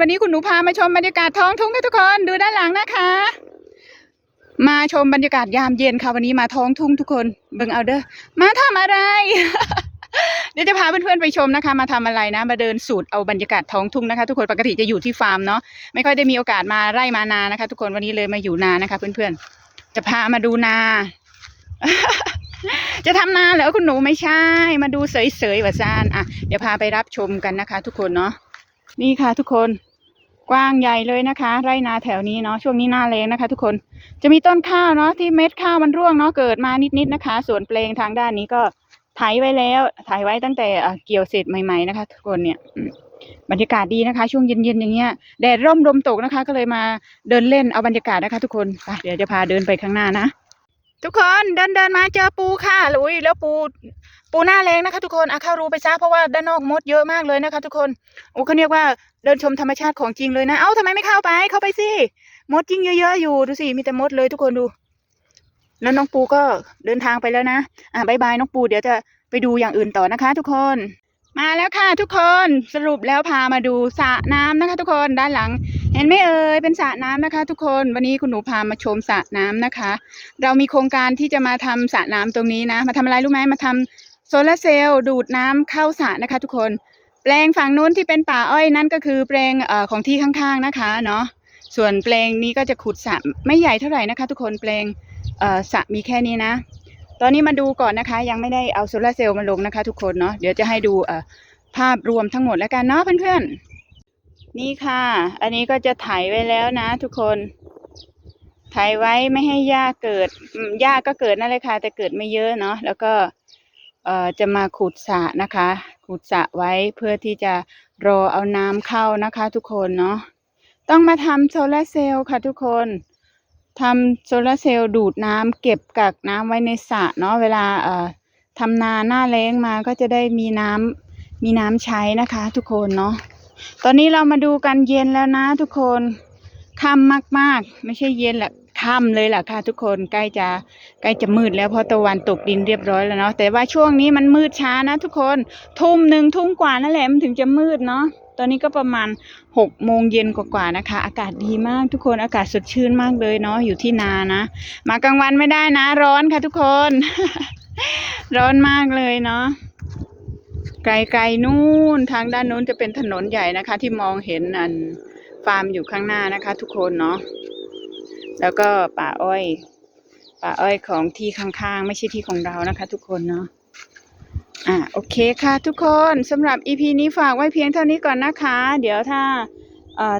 วันนี้คุณหนูพามาชมบรรยากาศท้องทุ่งค่ะทุกคนดูด้านหลังนะคะ มาชมบรรยากาศยามเย็นค่ะวันนี้มาท้องทุ่งทุกคนเบิ่งเอาเด้อมาทำอะไร เดี๋ยวจะพาเพื่อนๆไปชมนะคะ มาทำอะไรนะ มาเดินสูตรเอาบรรยากาศท้องทุ่งนะคะ ทุกคนปกติจะอยู่ที่ฟาร์มเนาะไม่ค่อยได้มีโอกาสมาไร่มานานะคะ ทุกคนวันนี้เลยมาอยู่นานะคะ เพื่อนๆจะพามาดูนา จะทำนาเหรอคุณหนูไม่ใช่ มาดูเสยๆว่าซานอะเดี๋ยวพาไปรับชมกันนะคะ ทุกคนเนาะนี่ค่ะทุกคน กว้างใหญ่เลยนะคะ ไร่นาแถวนี้เนาะช่วงนี้หน้าแรงนะคะ ทุกคนจะมีต้นข้าวเนาะที่เม็ดข้าวมันร่วงเนาะเกิดมานิดๆนะคะ ส่วนเปลงทางด้านนี้ก็ไถไว้แล้วไถไว้ตั้งแต่เกี่ยวเสร็จใหม่ๆนะคะ ทุกคนเนี่ยบรรยากาศดีนะคะ ช่วงเย็นๆอย่างเงี้ยแดดร่มลมตกนะคะ ก็เลยมาเดินเล่นเอาบรรยากาศนะคะ ทุกคนไปเดี๋ยวจะพาเดินไปข้างหน้านะ ทุกคนเดินเดินมาเจอปูค่ะอุ้ยแล้วปู ปูหน้าแรงนะคะ ทุกคนอะเข้ารูไปซะเพราะว่าด้านนอกมดเยอะมากเลยนะคะ ทุกคนโอ้เขาเรียกว่าเดินชมธรรมชาติของจริงเลยนะเอ้าทำไมไม่เข้าไปเข้าไปสิมดจริงเยอะๆอยู่ดูสิมีแต่มดเลยทุกคนดู แล้วน้องปูก็เดินทางไปแล้วนะอะบายบายน้องปูเดี๋ยวจะไปดูอย่างอื่นต่อนะคะ ทุกคน มาแล้วค่ะ ทุกคนสรุปแล้วพามาดูสระน้ำนะคะ ทุกคนด้านหลัง เห็นไหมเอ่ยเป็นสระน้ำนะคะ ทุกคนวันนี้คุณหนูพามาชมสระน้ำนะคะ เรามีโครงการที่จะมาทำสระน้ำตรงนี้นะ มาทำอะไรรู้ไหมมาทำโซลาร์เซลล์ดูดน้ำเข้าสระนะคะ ทุกคนแปลงฝั่งนู้นที่เป็นป่าอ้อยนั่นก็คือแปลงเอ่อของที่ข้างๆนะคะเนาะส่วนแปลงนี้ก็จะขุดสระไม่ใหญ่เท่าไหร่นะคะ ทุกคนแปลงเอ่อสระมีแค่นี้นะ ตอนนี้มาดูก่อนนะคะ ยังไม่ได้เอาโซลาร์เซลล์มาลงนะคะ ทุกคนเนาะเดี๋ยวจะให้ดูเอ่อภาพรวมทั้งหมดแล้วกันเนาะเพื่อนๆ นี่ค่ะ อันนี้ก็จะไถไว้แล้วนะทุกคนไถไว้ไม่ให้หญ้าเกิดหญ้าก็เกิดนั่นเลยค่ะ แต่เกิดไม่เยอะเนาะแล้วก็เอ่อจะมาขุดสระนะคะ ขุดสระไว้เพื่อที่จะรอเอาน้ำเข้านะคะ ทุกคนเนาะต้องมาทำโซลาร์เซลล์ค่ะทุกคนทำโซลาร์เซลล์ดูดน้ำเก็บกักน้ำไว้ในสระเนาะเวลาเอ่อทำนาหน้าแล้งมาก็จะได้มีน้ำมีน้ำใช้นะคะ ทุกคนเนาะ ตอนนี้เรามาดูกันเย็นแล้วนะทุกคนค่ำมากๆ ไม่ใช่เย็นแหละค่ำเลยแหละค่ะทุกคนใกล้จะใกล้จะมืดแล้วเพราะตะวันตกดินเรียบร้อยแล้วเนาะแต่ว่าช่วงนี้มันมืดช้านะ ทุกคนทุ่มหนึ่งทุ่มกว่านั่นแหละมันถึงจะมืดเนาะตอนนี้ก็ประมาณหกโมงเย็นกว่าๆนะคะ อากาศดีมากทุกคนอากาศสดชื่นมากเลยเนาะอยู่ที่นานะ มากลางวันไม่ได้นะ ร้อนค่ะทุกคน ร้อนมากเลยเนาะ ไกลๆนู่นทางด้านนู้นจะเป็นถนนใหญ่นะคะ ที่มองเห็นอันฟาร์มอยู่ข้างหน้านะคะ ทุกคนเนาะแล้วก็ป่าอ้อย ป่าอ้อยของที่ข้างๆ ไม่ใช่ที่ของเรานะคะ ทุกคนเนาะอะโอเคค่ะ ทุกคนสำหรับ EP นี้ฝากไว้เพียงเท่านี้ก่อนนะคะ เดี๋ยวถ้า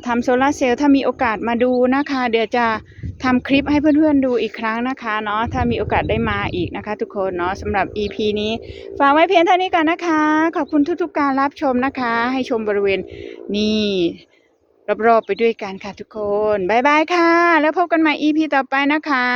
ทำโซลาเซลล์ถ้ามีโอกาสมาดูนะคะ เดี๋ยวจะ ทำคลิปให้เพื่อนๆดูอีกครั้งนะคะเนาะถ้ามีโอกาสได้มาอีกนะคะ ทุกคนเนาะสำหรับ EP นี้ฝากไว้เพียงเท่านี้กันนะคะ ขอบคุณทุกๆการรับชมนะคะ ให้ชมบริเวณนี่รอบๆไปด้วยกันค่ะทุกคน บ๊ายบายค่ะ แล้วพบกันใหม่ EP ต่อไปนะคะ